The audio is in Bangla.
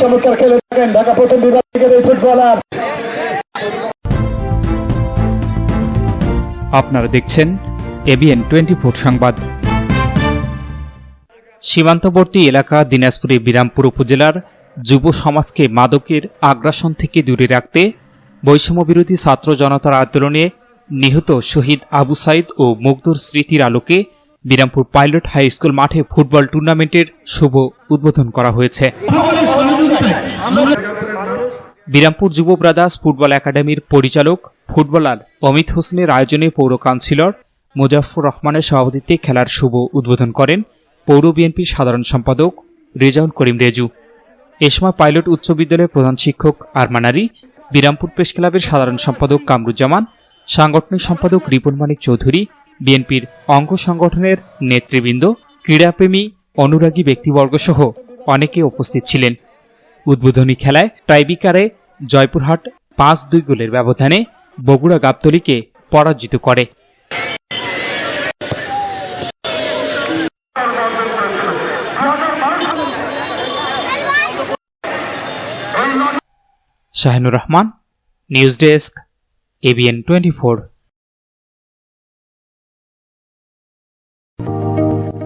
চমৎকার খেলে থাকেন ঢাকা প্রথম বিভাগ এই ফুটবলার। আপনারা দেখছেন এবিএন টোয়েন্টি ফোর সংবাদ। সীমান্তবর্তী এলাকা দিনাজপুরের বিরামপুর উপজেলার যুব সমাজকে মাদকের আগ্রাসন থেকে দূরে রাখতে বৈষম্যবিরোধী ছাত্র জনতার আন্দোলনে নিহত শহীদ আবু সাইদ ও মুগ্ধর স্মৃতির আলোকে বিরামপুর পাইলট হাই স্কুল মাঠে ফুটবল টুর্নামেন্টের শুভ উদ্বোধন করা হয়েছে। বিরামপুর যুব ব্রাদার্স ফুটবল একাডেমির পরিচালক, ফুটবলার অমিত হোসেনের আয়োজনে পৌর কাউন্সিলর মুজাফর রহমানের সভাপতিত্বে খেলার শুভ উদ্বোধন করেন পৌর বিএনপির সাধারণ সম্পাদক রেজাউল করিম রেজু। এ সময় পাইলট উচ্চ বিদ্যালয়ের প্রধান শিক্ষক আরমানারি বিরামপুর প্রেস ক্লাবের সাধারণ সম্পাদক কামরুজ্জামান, সাংগঠনিক সম্পাদক রিপন মানিক চৌধুরী বিএনপির অঙ্গ সংগঠনের নেতৃবৃন্দ, ক্রীড়াপ্রেমী, অনুরাগী ব্যক্তিবর্গ সহ অনেকে উপস্থিত ছিলেন। উদ্বোধনী খেলায় টাইবিকারে জয়পুরহাট পাঁচ দুই গোলের ব্যবধানে বগুড়া গাবতলীকে পরাজিত করে। Shahinur Rahman, news desk ABN twenty four.